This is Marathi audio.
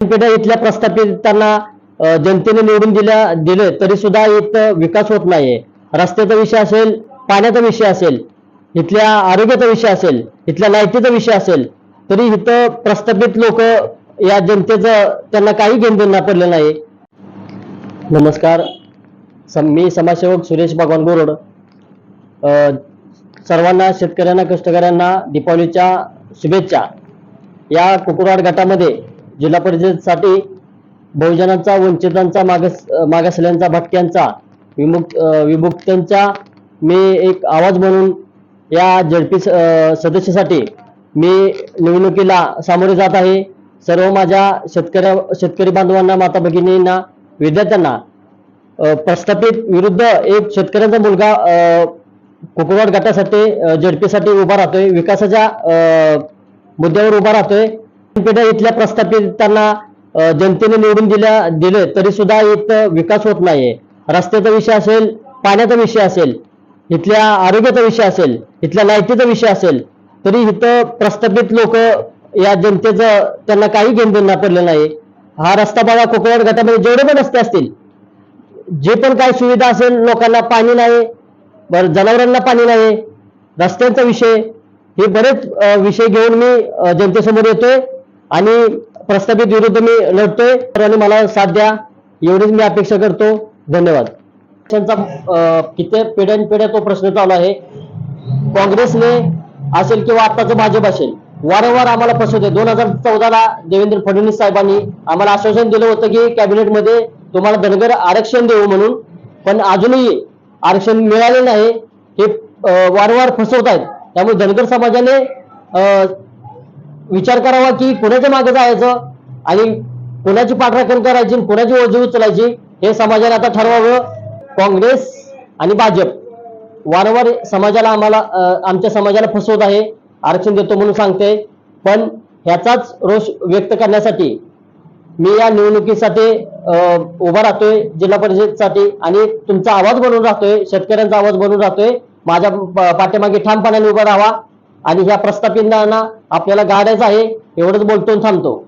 पेढा इथल्या प्रस्थापितांना जनतेने निवडून दिल्या दिले तरी सुद्धा इथं विकास होत नाहीये. रस्त्याचा विषय असेल पाण्याचा विषय असेल इथल्या आरोग्याचा विषय असेल इथल्या लाईटीचा विषय असेल तरी इथं प्रस्थापित लोक या जनतेचं त्यांना काही घेणं देणं पडलं नाही नमस्कार. सम- मी समाजसेवक सुरेश भगवान गोरड सर्वांना शेतकऱ्यांना कष्टकऱ्यांना दीपावलीच्या शुभेच्छा. या कुकुरवाड गटामध्ये जिल्हा परिषदेसाठी बहुजनांचा वंचितांचा मागास मागासल्यांचा भटक्यांचा विमुक्त विमुक्तांचा मी एक आवाज म्हणून या झडपी स- सदस्यासाठी मी निवडणुकीला सामोरे जात आहे. सर्व माझ्या शेतकऱ्या शेतकरी बांधवांना माता भगिनींना विद्यार्थ्यांना प्रस्थापित विरुद्ध एक शेतकऱ्यांचा मुलगा अ, गटासाठी झडपीसाठी उभा राहतोय. विकासाच्या मुद्द्यावर उभा राहतोय. पेठा इथल्या प्रस्थापितांना जनतेने निवडून दिल्या दिले तरी सुद्धा इथं विकास होत नाहीये. रस्त्याचा विषय असेल पाण्याचा विषय असेल इथल्या आरोग्याचा विषय असेल इथल्या लाईटीचा विषय असेल तरी इथं प्रस्थापित लोक या जनतेचं त्यांना काही घेण देणं पडलं नाही. हा रस्ता बघा कोकणात गटामध्ये जेवढे पण रस्ते असतील जे पण काय सुविधा असेल लोकांना पाणी नाही बरं जनावरांना पाणी नाही रस्त्यांचा विषय हे बरेच विषय घेऊन मी जनतेसमोर येतोय. आणि प्रस्थापित विरुद्ध मी लढतोय. आणि मला साथ द्या. एवढीच मी अपेक्षा करतो. धन्यवाद. त्यांचा किती पिढ्यान पिढ्या तो प्रश्न चालू आहे. काँग्रेसने असेल किंवा आताचं भाजप असेल वारंवार आम्हाला फसवते दोन हजार चौदाला देवेंद्र फडणवीस साहेबांनी आम्हाला आश्वासन दिलं होतं की कॅबिनेटमध्ये तुम्हाला धनगर आरक्षण देऊ म्हणून पण अजूनही आरक्षण मिळाले नाही. हे वारंवार फसवत आहेत त्यामुळे धनगर समाजाने विचार करावा की कोणाच्या मागे जायचं आणि कोणाची पाठराखण करायची कुणाची कोणाची ओझी उचलायची हे समाजाने आता ठरवावं. काँग्रेस आणि भाजप वारंवार समाजाला आम्हाला आमच्या समाजाला फसवत आहे आरक्षण देतो म्हणून सांगते. पण ह्याचाच रोष व्यक्त करण्यासाठी मी या निवडणुकीसाठी उभा राहतोय जिल्हा परिषदसाठी आणि तुमचा आवाज बनून राहतोय शेतकऱ्यांचा आवाज बनून राहतोय. माझ्या पाठीमागे ठामपणाने उभा राहावा. आणि ह्या प्रस्थापितांना आपल्याला गाडायचं आहे एवढंच बोलतो थांबतो.